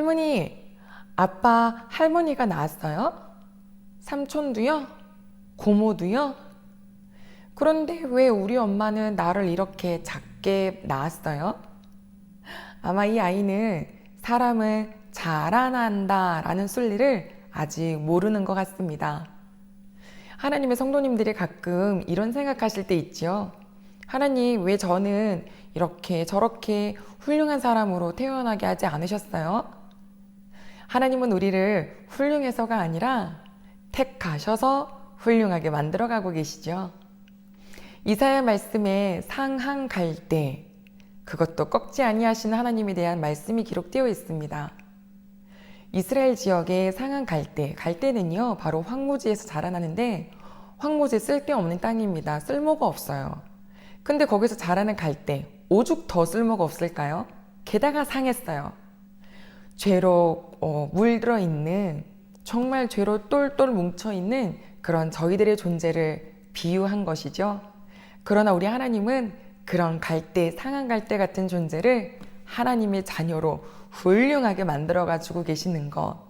할머니, 아빠, 할머니가 나왔어요? 삼촌도요? 고모도요? 그런데 왜 우리 엄마는 나를 이렇게 작게 낳았어요? 아마 이 아이는 사람을 자라난다 라는 순리를 아직 모르는 것 같습니다. 하나님의 성도님들이 가끔 이런 생각하실 때 있지요. 하나님, 왜 저는 이렇게 저렇게 훌륭한 사람으로 태어나게 하지 않으셨어요? 하나님은 우리를 훌륭해서가 아니라 택하셔서 훌륭하게 만들어가고 계시죠. 이사야 말씀에 상한 갈대, 그것도 꺾지 아니하시는 하나님에 대한 말씀이 기록되어 있습니다. 이스라엘 지역의 상한 갈대, 갈대는요, 바로 황무지에서 자라나는데, 황무지 쓸데없는 땅입니다. 쓸모가 없어요. 근데 거기서 자라는 갈대, 오죽 더 쓸모가 없을까요? 게다가 상했어요. 죄로 어, 물들어 있는, 정말 죄로 똘똘 뭉쳐 있는 그런 저희들의 존재를 비유한 것이죠. 그러나 우리 하나님은 그런 갈대, 상한 갈대 같은 존재를 하나님의 자녀로 훌륭하게 만들어 가지고 계시는 것.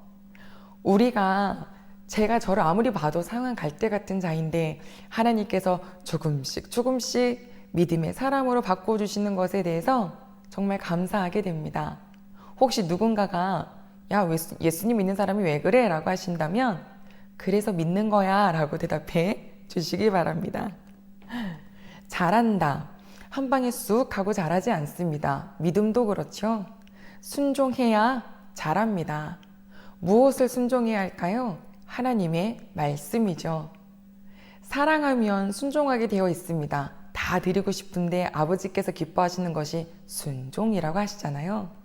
우리가 제가 저를 아무리 봐도 상한 갈대 같은 자인데 하나님께서 조금씩 조금씩 믿음의 사람으로 바꿔 주시는 것에 대해서 정말 감사하게 됩니다. 혹시 누군가가 야, 예수님 믿는 사람이 왜 그래? 라고 하신다면 그래서 믿는 거야 라고 대답해 주시기 바랍니다. 잘한다. 한 방에 쑥 하고 잘하지 않습니다. 믿음도 그렇죠. 순종해야 잘합니다. 무엇을 순종해야 할까요? 하나님의 말씀이죠. 사랑하면 순종하게 되어 있습니다. 다 드리고 싶은데 아버지께서 기뻐하시는 것이 순종이라고 하시잖아요.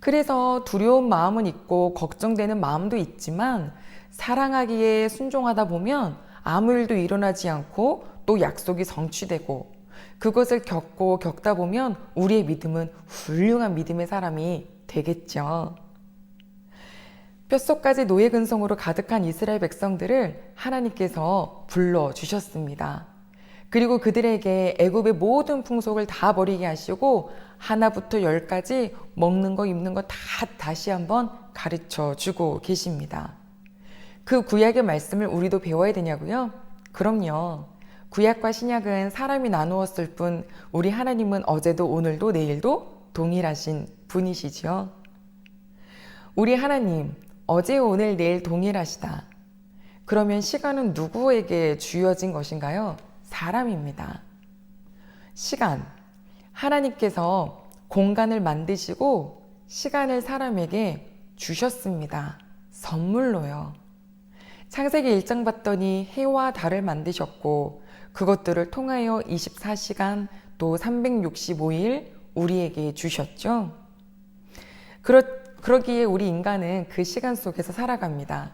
그래서 두려운 마음은 있고 걱정되는 마음도 있지만 사랑하기에 순종하다 보면 아무 일도 일어나지 않고 또 약속이 성취되고 그것을 겪고 겪다 보면 우리의 믿음은 훌륭한 믿음의 사람이 되겠죠. 뼛속까지 노예 근성으로 가득한 이스라엘 백성들을 하나님께서 불러 주셨습니다. 그리고 그들에게 애굽의 모든 풍속을 다 버리게 하시고 하나부터 열까지 먹는 거 입는 거 다 다시 한번 가르쳐 주고 계십니다. 그 구약의 말씀을 우리도 배워야 되냐고요? 그럼요. 구약과 신약은 사람이 나누었을 뿐 우리 하나님은 어제도 오늘도 내일도 동일하신 분이시지요. 우리 하나님 어제 오늘 내일 동일하시다. 그러면 시간은 누구에게 주어진 것인가요? 사람입니다. 시간. 하나님께서 공간을 만드시고 시간을 사람에게 주셨습니다. 선물로요. 창세기 1장 봤더니 해와 달을 만드셨고 그것들을 통하여 24시간 또 365일 우리에게 주셨죠. 그렇, 그러기에 우리 인간은 그 시간 속에서 살아갑니다.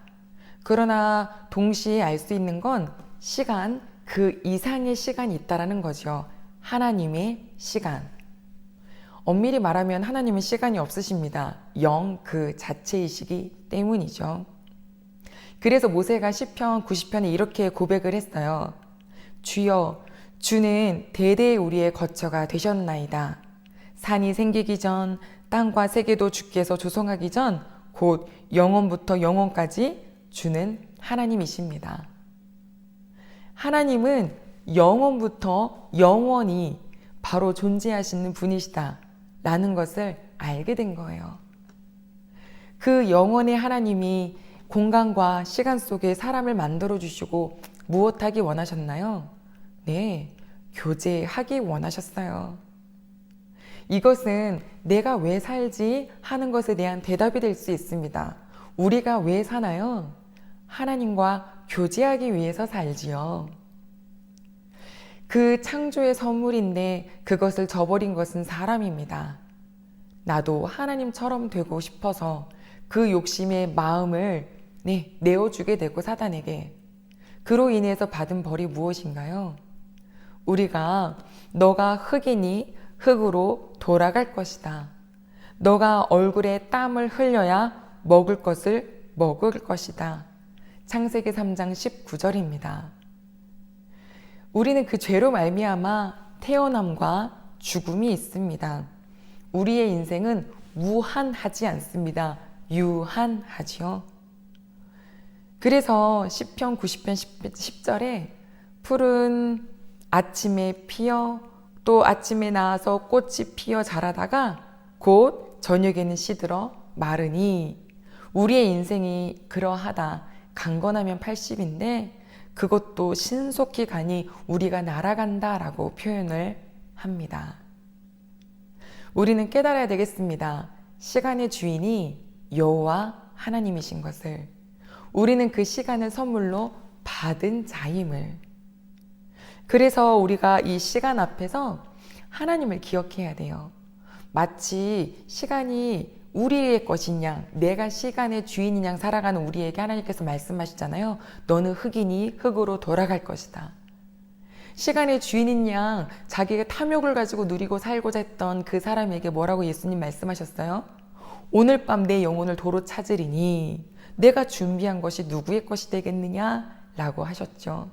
그러나 동시에 알 수 있는 건 시간, 그 이상의 시간이 있다라는 거죠. 하나님의 시간. 엄밀히 말하면 하나님은 시간이 없으십니다. 영 그 자체이시기 때문이죠. 그래서 모세가 시편 90편에 이렇게 고백을 했어요. 주여, 주는 대대 우리의 거처가 되셨나이다. 산이 생기기 전, 땅과 세계도 주께서 조성하기 전, 곧 영원부터 영원까지 주는 하나님이십니다. 하나님은 영원부터 영원히 바로 존재하시는 분이시다. 라는 것을 알게 된 거예요. 그 영원의 하나님이 공간과 시간 속에 사람을 만들어 주시고 무엇하기 원하셨나요? 네, 교제하기 원하셨어요. 이것은 내가 왜 살지 하는 것에 대한 대답이 될 수 있습니다. 우리가 왜 사나요? 하나님과 교제하기 위해서 살지요. 그 창조의 선물인데 그것을 저버린 것은 사람입니다. 나도 하나님처럼 되고 싶어서 그 욕심의 마음을 네, 내어주게 되고 사단에게 그로 인해서 받은 벌이 무엇인가요? 우리가 너가 흙이니 흙으로 돌아갈 것이다. 너가 얼굴에 땀을 흘려야 먹을 것을 먹을 것이다. 창세기 3장 19절입니다. 우리는 그 죄로 말미암아 태어남과 죽음이 있습니다. 우리의 인생은 무한하지 않습니다. 유한하지요. 그래서 시편 90편 10 절에 푸른 아침에 피어 또 아침에 나와서 꽃이 피어 자라다가 곧 저녁에는 시들어 마르니 우리의 인생이 그러하다. 강건하면 80인데 그것도 신속히 가니 우리가 날아간다라고 표현을 합니다. 우리는 깨달아야 되겠습니다. 시간의 주인이 여호와 하나님이신 것을 우리는 그 시간을 선물로 받은 자임을 그래서 우리가 이 시간 앞에서 하나님을 기억해야 돼요. 마치 시간이 우리의 것이냐, 내가 시간의 주인이냐 살아가는 우리에게 하나님께서 말씀하시잖아요. 너는 흑이니 흑으로 돌아갈 것이다. 시간의 주인인 양 자기가 탐욕을 가지고 누리고 살고자 했던 그 사람에게 뭐라고 예수님 말씀하셨어요? 오늘 밤 내 영혼을 도로 찾으리니 내가 준비한 것이 누구의 것이 되겠느냐? 라고 하셨죠.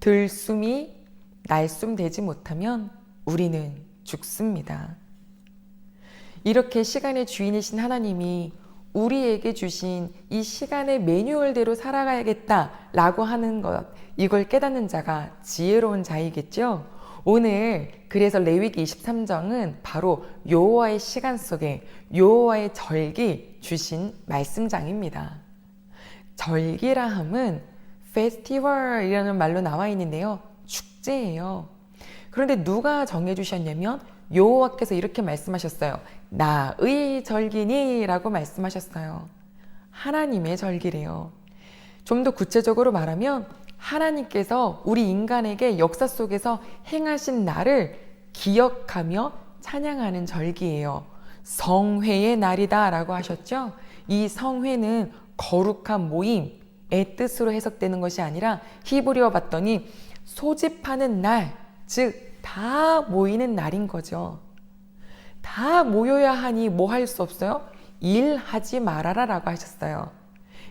들숨이 날숨 되지 못하면 우리는 죽습니다. 이렇게 시간의 주인이신 하나님이 우리에게 주신 이 시간의 매뉴얼대로 살아가야겠다라고 하는 것, 이걸 깨닫는 자가 지혜로운 자이겠죠? 오늘 그래서 레위기 23장은 바로 여호와의 시간 속에 여호와의 절기 주신 말씀장입니다. 절기라 함은 페스티벌이라는 말로 나와 있는데요. 축제예요. 그런데 누가 정해 주셨냐면 여호와께서 이렇게 말씀하셨어요. 나의 절기니 라고 말씀하셨어요. 하나님의 절기래요. 좀 더 구체적으로 말하면 하나님께서 우리 인간에게 역사 속에서 행하신 날을 기억하며 찬양하는 절기예요. 성회의 날이다 라고 하셨죠? 이 성회는 거룩한 모임의 뜻으로 해석되는 것이 아니라 히브리어 봤더니 소집하는 날, 즉 다 모이는 날인 거죠. 다 모여야 하니 뭐 할 수 없어요? 일하지 말아라 라고 하셨어요.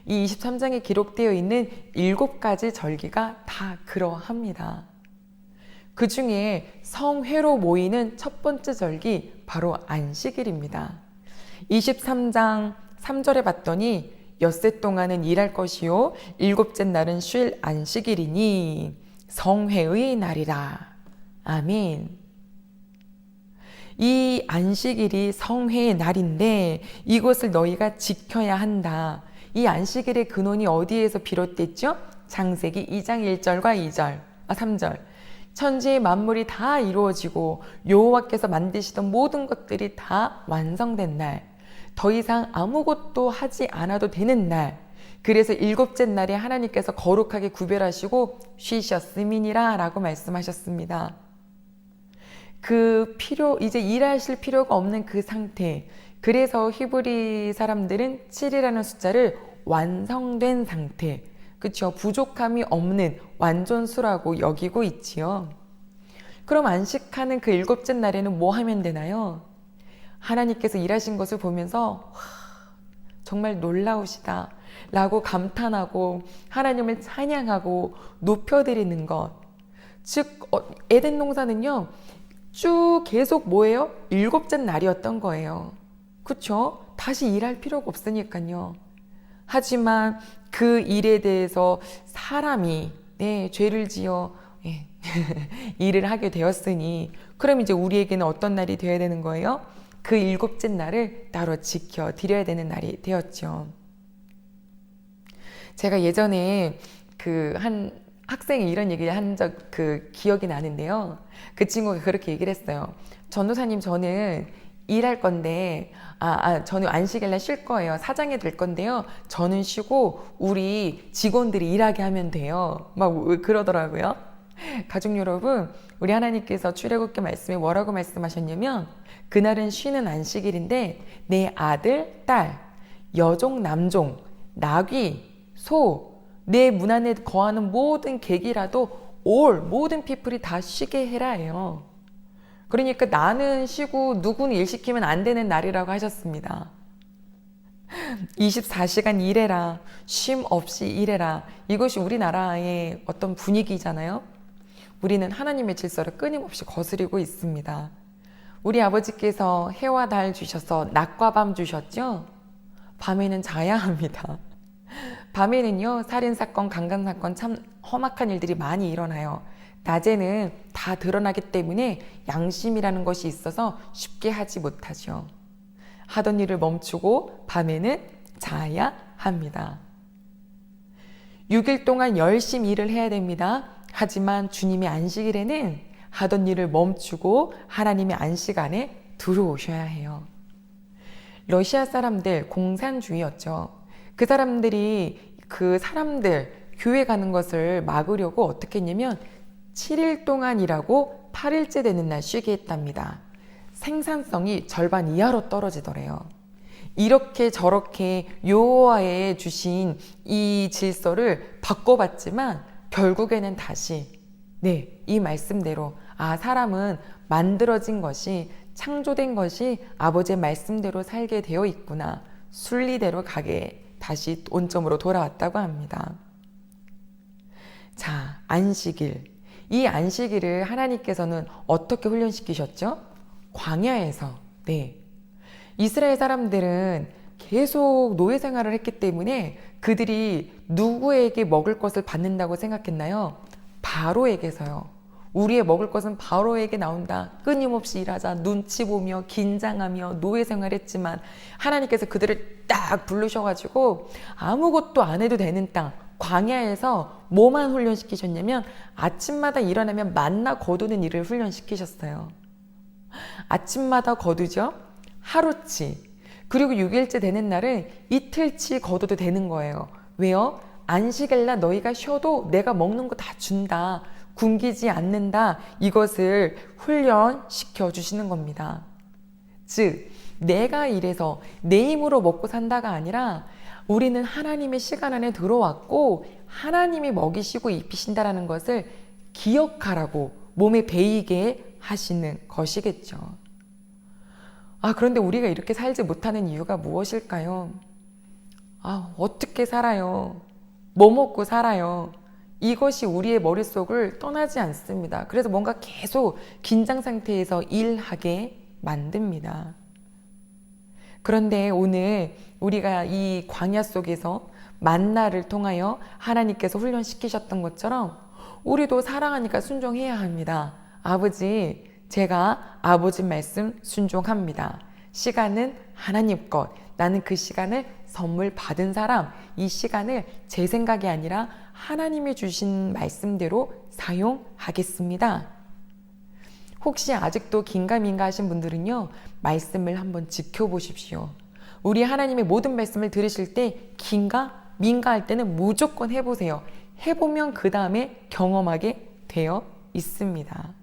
이 23장에 기록되어 있는 일곱 가지 절기가 다 그러합니다. 그 중에 성회로 모이는 첫 번째 절기 바로 안식일입니다. 23장 3절에 봤더니 엿새 동안은 일할 것이요 일곱째 날은 쉴 안식일이니 성회의 날이라. 아멘. 이 안식일이 성회의 날인데 이것을 너희가 지켜야 한다. 이 안식일의 근원이 어디에서 비롯됐죠? 창세기 2장 1절과 2절, 아 3절. 천지의 만물이 다 이루어지고 여호와께서 만드시던 모든 것들이 다 완성된 날. 더 이상 아무것도 하지 않아도 되는 날. 그래서 일곱째 날에 하나님께서 거룩하게 구별하시고 쉬셨음이니라 라고 말씀하셨습니다. 그 필요, 이제 일하실 필요가 없는 그 상태. 그래서 히브리 사람들은 7이라는 숫자를 완성된 상태, 그쵸? 부족함이 없는 완전수라고 여기고 있지요. 그럼 안식하는 그 일곱째 날에는 뭐 하면 되나요? 하나님께서 일하신 것을 보면서 정말 놀라우시다 라고 감탄하고 하나님을 찬양하고 높여드리는 것. 즉, 어, 에덴 농사는요, 쭉 계속 뭐예요? 일곱째 날이었던 거예요. 그쵸? 다시 일할 필요가 없으니까요. 하지만 그 일에 대해서 사람이 네, 죄를 지어 예, 일을 하게 되었으니 그럼 이제 우리에게는 어떤 날이 되어야 되는 거예요? 그 일곱째 날을 따로 지켜 드려야 되는 날이 되었죠. 제가 예전에 그한 학생이 이런 얘기를 한 적 그 기억이 나는데요. 그 친구가 그렇게 얘기를 했어요. 전도사님 저는 일할 건데 아, 아 저는 안식일 날 쉴 거예요. 사장이 될 건데요. 저는 쉬고 우리 직원들이 일하게 하면 돼요. 막 그러더라고요. 가족 여러분, 우리 하나님께서 출애굽기 말씀에 뭐라고 말씀하셨냐면 그날은 쉬는 안식일인데 내 아들, 딸, 여종, 남종, 나귀, 소, 내 문 안에 거하는 모든 객이라도 올 모든 피플이 다 쉬게 해라예요. 그러니까 나는 쉬고 누구는 일 시키면 안 되는 날이라고 하셨습니다. 24시간 일해라. 쉼 없이 일해라. 이것이 우리나라의 어떤 분위기잖아요. 우리는 하나님의 질서를 끊임없이 거스리고 있습니다. 우리 아버지께서 해와 달 주셔서 낮과 밤 주셨죠? 밤에는 자야 합니다. 밤에는요, 살인사건, 강간사건 참 험악한 일들이 많이 일어나요. 낮에는 다 드러나기 때문에 양심이라는 것이 있어서 쉽게 하지 못하죠. 하던 일을 멈추고 밤에는 자야 합니다. 6일 동안 열심히 일을 해야 됩니다. 하지만 주님의 안식일에는 하던 일을 멈추고 하나님의 안식 안에 들어오셔야 해요. 러시아 사람들 공산주의였죠. 그 사람들이 그 사람들 교회 가는 것을 막으려고 어떻게 했냐면 7일 동안 일하고 8일째 되는 날 쉬게 했답니다. 생산성이 절반 이하로 떨어지더래요. 이렇게 저렇게 요호와의 주신 이 질서를 바꿔봤지만 결국에는 다시 네, 이 말씀대로 아 사람은 만들어진 것이 창조된 것이 아버지의 말씀대로 살게 되어 있구나. 순리대로 가게 다시 원점으로 돌아왔다고 합니다. 자, 안식일. 이 안식일을 하나님께서는 어떻게 훈련시키셨죠? 광야에서. 네. 이스라엘 사람들은 계속 노예 생활을 했기 때문에 그들이 누구에게 먹을 것을 받는다고 생각했나요? 바로에게서요. 우리의 먹을 것은 바로에게 나온다. 끊임없이 일하자. 눈치 보며 긴장하며 노예 생활했지만 하나님께서 그들을 딱 부르셔가지고 아무것도 안 해도 되는 땅 광야에서 뭐만 훈련시키셨냐면 아침마다 일어나면 만나 거두는 일을 훈련시키셨어요. 아침마다 거두죠. 하루치. 그리고 6일째 되는 날은 이틀치 거둬도 되는 거예요. 왜요? 안식일 날 너희가 쉬어도 내가 먹는 거 다 준다. 굶기지 않는다. 이것을 훈련시켜 주시는 겁니다. 즉, 내가 이래서 내 힘으로 먹고 산다가 아니라 우리는 하나님의 시간 안에 들어왔고 하나님이 먹이시고 입히신다라는 것을 기억하라고 몸에 배이게 하시는 것이겠죠. 아, 그런데 우리가 이렇게 살지 못하는 이유가 무엇일까요? 아, 어떻게 살아요? 뭐 먹고 살아요? 이것이 우리의 머릿속을 떠나지 않습니다. 그래서 뭔가 계속 긴장 상태에서 일하게 만듭니다. 그런데 오늘 우리가 이 광야 속에서 만나를 통하여 하나님께서 훈련시키셨던 것처럼 우리도 사랑하니까 순종해야 합니다. 아버지, 제가 아버지 말씀 순종합니다. 시간은 하나님 것. 나는 그 시간을 선물 받은 사람, 이 시간을 제 생각이 아니라 하나님이 주신 말씀대로 사용하겠습니다. 혹시 아직도 긴가민가 하신 분들은요, 말씀을 한번 지켜보십시오. 우리 하나님의 모든 말씀을 들으실 때 긴가 민가 할 때는 무조건 해보세요. 해보면 그 다음에 경험하게 되어 있습니다.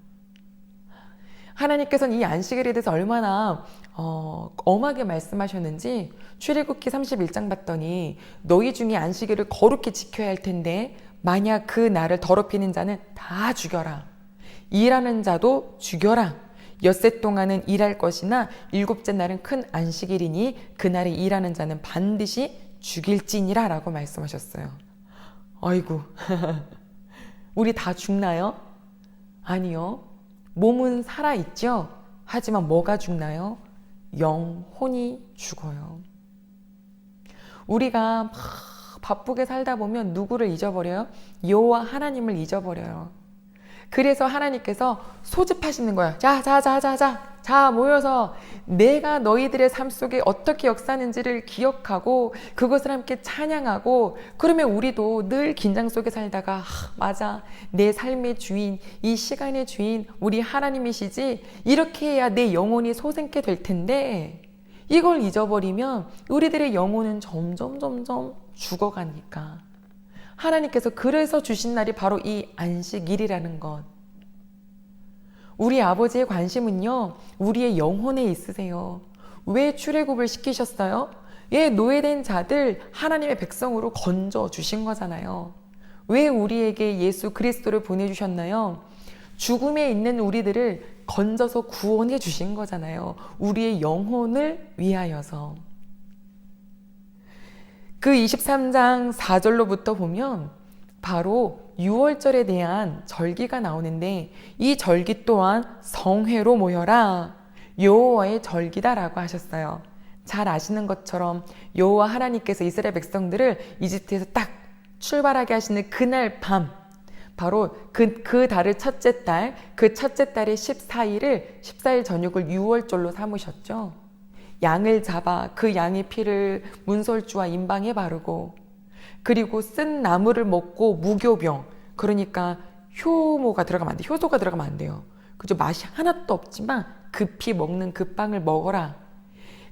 하나님께서는 이 안식일에 대해서 얼마나 어, 엄하게 말씀하셨는지 출애굽기 31장 봤더니 너희 중에 안식일을 거룩히 지켜야 할 텐데 만약 그 날을 더럽히는 자는 다 죽여라. 일하는 자도 죽여라. 엿새 동안은 일할 것이나 일곱째 날은 큰 안식일이니 그날에 일하는 자는 반드시 죽일지니라 라고 말씀하셨어요. 아이고. 우리 다 죽나요? 아니요. 몸은 살아있죠? 하지만 뭐가 죽나요? 영혼이 죽어요. 우리가 막 바쁘게 살다 보면 누구를 잊어버려요? 여호와 하나님을 잊어버려요. 그래서 하나님께서 소집하시는 거예요. 자, 자, 자, 자, 자. 자, 모여서 내가 너희들의 삶 속에 어떻게 역사하는지를 기억하고 그것을 함께 찬양하고 그러면 우리도 늘 긴장 속에 살다가 아, 맞아. 내 삶의 주인, 이 시간의 주인 우리 하나님이시지. 이렇게 해야 내 영혼이 소생케 될 텐데 이걸 잊어버리면 우리들의 영혼은 점점 점점 죽어가니까. 하나님께서 그래서 주신 날이 바로 이 안식일이라는 것. 우리 아버지의 관심은요, 우리의 영혼에 있으세요. 왜 출애굽을 시키셨어요? 예, 노예된 자들 하나님의 백성으로 건져 주신 거잖아요. 왜 우리에게 예수 그리스도를 보내주셨나요? 죽음에 있는 우리들을 건져서 구원해 주신 거잖아요. 우리의 영혼을 위하여서. 그 23장 4절로부터 보면 바로 6월절에 대한 절기가 나오는데 이 절기 또한 성회로 모여라. 여호와의 절기다라고 하셨어요. 잘 아시는 것처럼 여호와 하나님께서 이스라엘 백성들을 이집트에서 딱 출발하게 하시는 그날 밤 바로 그, 그 달을 첫째 달, 그 첫째 달의 14일을 14일 저녁을 유월절로 삼으셨죠. 양을 잡아 그 양의 피를 문설주와 임방에 바르고 그리고 쓴 나무를 먹고 무교병 그러니까 효모가 들어가면 안 돼. 효소가 들어가면 안 돼요. 그죠? 맛이 하나도 없지만 급히 먹는 그 빵을 먹어라.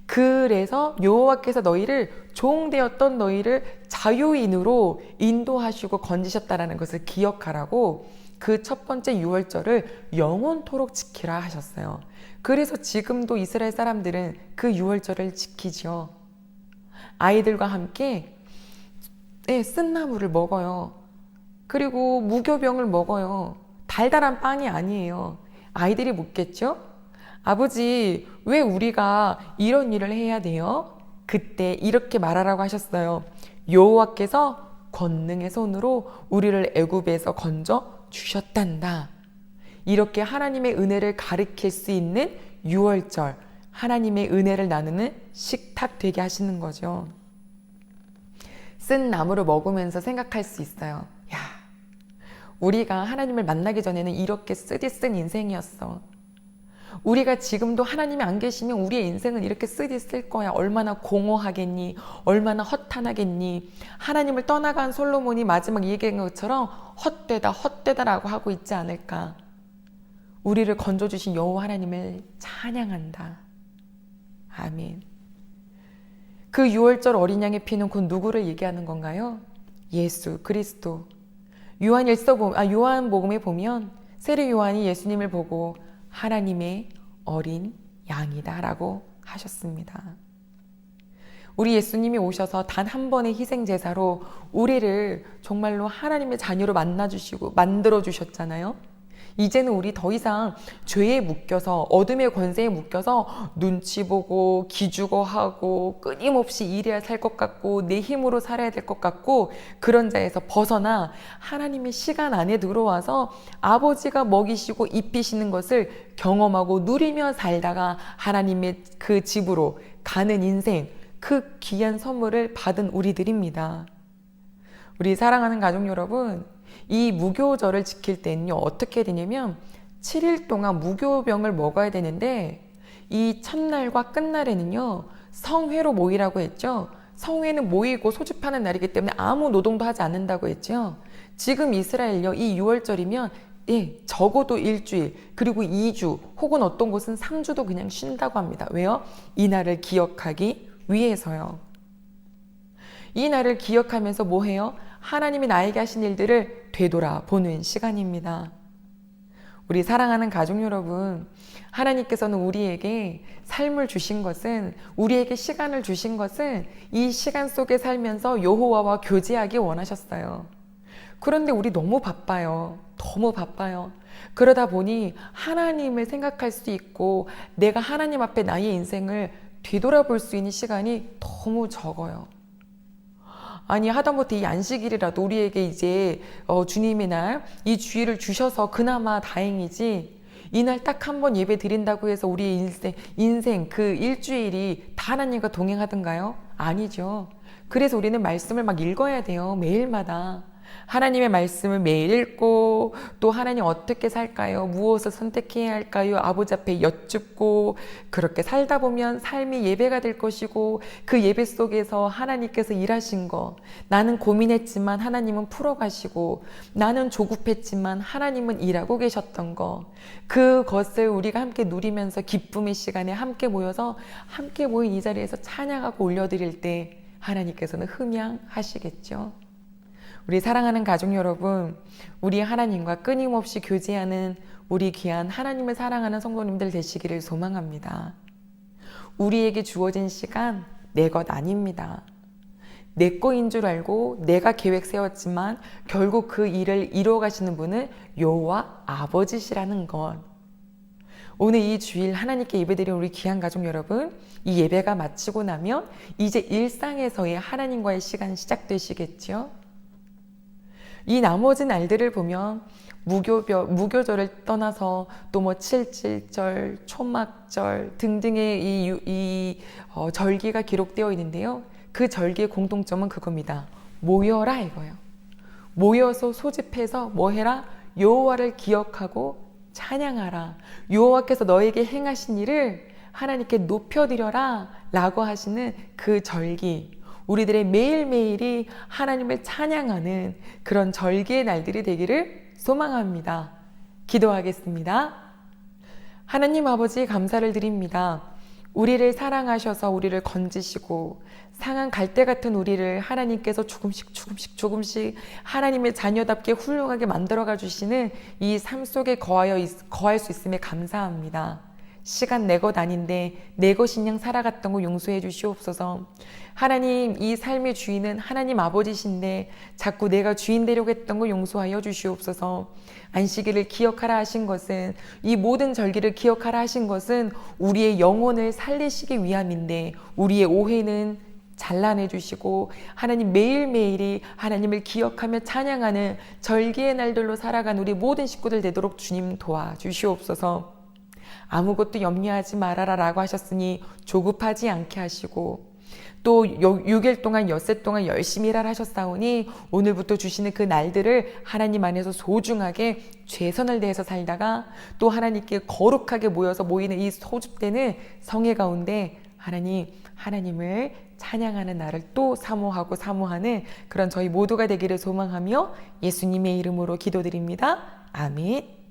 그래서 여호와께서 너희를 종되었던 너희를 자유인으로 인도하시고 건지셨다라는 것을 기억하라고 그 첫 번째 유월절을 영원토록 지키라 하셨어요. 그래서 지금도 이스라엘 사람들은 그 유월절을 지키죠. 아이들과 함께 네, 쓴나무를 먹어요. 그리고 무교병을 먹어요. 달달한 빵이 아니에요. 아이들이 묻겠죠? 아버지, 왜 우리가 이런 일을 해야 돼요? 그때 이렇게 말하라고 하셨어요. 여호와께서 권능의 손으로 우리를 애굽에서 건져 주셨단다. 이렇게 하나님의 은혜를 가리킬 수 있는 유월절, 하나님의 은혜를 나누는 식탁 되게 하시는 거죠. 쓴 나무를 먹으면서 생각할 수 있어요. 야, 우리가 하나님을 만나기 전에는 이렇게 쓰디 쓴 인생이었어. 우리가 지금도 하나님이 안 계시면 우리의 인생은 이렇게 쓰디 쓸 거야. 얼마나 공허하겠니? 얼마나 허탄하겠니? 하나님을 떠나간 솔로몬이 마지막 얘기한 것처럼 헛되다, 헛되다라고 하고 있지 않을까? 우리를 건져주신 여호와 하나님을 찬양한다. 아멘. 그 6월절 어린 양의 피는 곧 누구를 얘기하는 건가요? 예수 그리스도. 요한 일서 아 요한 복음에 보면 세례 요한이 예수님을 보고 하나님의 어린 양이다라고 하셨습니다. 우리 예수님이 오셔서 단 한 번의 희생 제사로 우리를 정말로 하나님의 자녀로 만나 주시고 만들어 주셨잖아요. 이제는 우리 더 이상 죄에 묶여서 어둠의 권세에 묶여서 눈치 보고 기죽어하고 끊임없이 일해야 살 것 같고 내 힘으로 살아야 될 것 같고 그런 자에서 벗어나 하나님의 시간 안에 들어와서 아버지가 먹이시고 입히시는 것을 경험하고 누리며 살다가 하나님의 그 집으로 가는 인생 그 귀한 선물을 받은 우리들입니다. 우리 사랑하는 가족 여러분, 이 무교절을 지킬 때는요, 어떻게 되냐면 7일 동안 무교병을 먹어야 되는데 이 첫날과 끝날에는요, 성회로 모이라고 했죠. 성회는 모이고 소집하는 날이기 때문에 아무 노동도 하지 않는다고 했죠. 지금 이스라엘요, 이 6월절이면 예, 적어도 일주일, 그리고 2주, 혹은 어떤 곳은 3주도 그냥 쉰다고 합니다. 왜요? 이 날을 기억하기 위해서요. 이 날을 기억하면서 뭐 해요? 하나님이 나에게 하신 일들을 되돌아보는 시간입니다. 우리 사랑하는 가족 여러분, 하나님께서는 우리에게 삶을 주신 것은 우리에게 시간을 주신 것은 이 시간 속에 살면서 여호와와 교제하기 원하셨어요. 그런데 우리 너무 바빠요. 너무 바빠요. 그러다 보니 하나님을 생각할 수 있고 내가 하나님 앞에 나의 인생을 뒤돌아볼 수 있는 시간이 너무 적어요. 아니 하다못해 이 안식일이라도 우리에게 이제 어, 주님의 날 이 주의를 주셔서 그나마 다행이지 이날 딱 한 번 예배 드린다고 해서 우리의 인생, 인생 그 일주일이 다 하나님과 동행하던가요? 아니죠. 그래서 우리는 말씀을 막 읽어야 돼요. 매일마다. 하나님의 말씀을 매일 읽고 또 하나님 어떻게 살까요? 무엇을 선택해야 할까요? 아버지 앞에 여쭙고 그렇게 살다 보면 삶이 예배가 될 것이고 그 예배 속에서 하나님께서 일하신 거 나는 고민했지만 하나님은 풀어가시고 나는 조급했지만 하나님은 일하고 계셨던 거 그것을 우리가 함께 누리면서 기쁨의 시간에 함께 모여서 함께 모인 이 자리에서 찬양하고 올려드릴 때 하나님께서는 흠양하시겠죠. 우리 사랑하는 가족 여러분, 우리 하나님과 끊임없이 교제하는 우리 귀한 하나님을 사랑하는 성도님들 되시기를 소망합니다. 우리에게 주어진 시간 내 것 아닙니다. 내 거인 줄 알고 내가 계획 세웠지만 결국 그 일을 이루어 가시는 분은 여호와 아버지시라는 것. 오늘 이 주일 하나님께 예배드린 우리 귀한 가족 여러분, 이 예배가 마치고 나면 이제 일상에서의 하나님과의 시간 시작되시겠죠? 이 나머지 날들을 보면 무교별, 무교절을 떠나서 또 뭐 칠칠절, 초막절 등등의 이, 유- 이 어, 절기가 기록되어 있는데요. 그 절기의 공통점은 그겁니다. 모여라 이거예요. 모여서 소집해서 뭐 해라? 여호와를 기억하고 찬양하라. 여호와께서 너에게 행하신 일을 하나님께 높여드려라 라고 하시는 그 절기. 우리들의 매일매일이 하나님을 찬양하는 그런 절기의 날들이 되기를 소망합니다. 기도하겠습니다. 하나님 아버지 감사를 드립니다. 우리를 사랑하셔서 우리를 건지시고 상한 갈대 같은 우리를 하나님께서 조금씩 조금씩 조금씩 하나님의 자녀답게 훌륭하게 만들어가 주시는 이 삶 속에 거하여 있- 거할 수 있음에 감사합니다. 시간 내 것 아닌데 내 것인 양 살아갔던 거 용서해 주시옵소서. 하나님 이 삶의 주인은 하나님 아버지신데 자꾸 내가 주인 되려고 했던 거 용서하여 주시옵소서. 안식일을 기억하라 하신 것은 이 모든 절기를 기억하라 하신 것은 우리의 영혼을 살리시기 위함인데 우리의 오해는 잘라내 주시고 하나님 매일매일이 하나님을 기억하며 찬양하는 절기의 날들로 살아간 우리 모든 식구들 되도록 주님 도와주시옵소서. 아무것도 염려하지 말아라 라고 하셨으니 조급하지 않게 하시고 또 6일 동안 엿새 동안 열심히 일하라 하셨사오니 오늘부터 주시는 그 날들을 하나님 안에서 소중하게 최선을 다해서 살다가 또 하나님께 거룩하게 모여서 모이는 이 소집되는 성회 가운데 하나님 하나님을 찬양하는 날을 또 사모하고 사모하는 그런 저희 모두가 되기를 소망하며 예수님의 이름으로 기도드립니다. 아멘.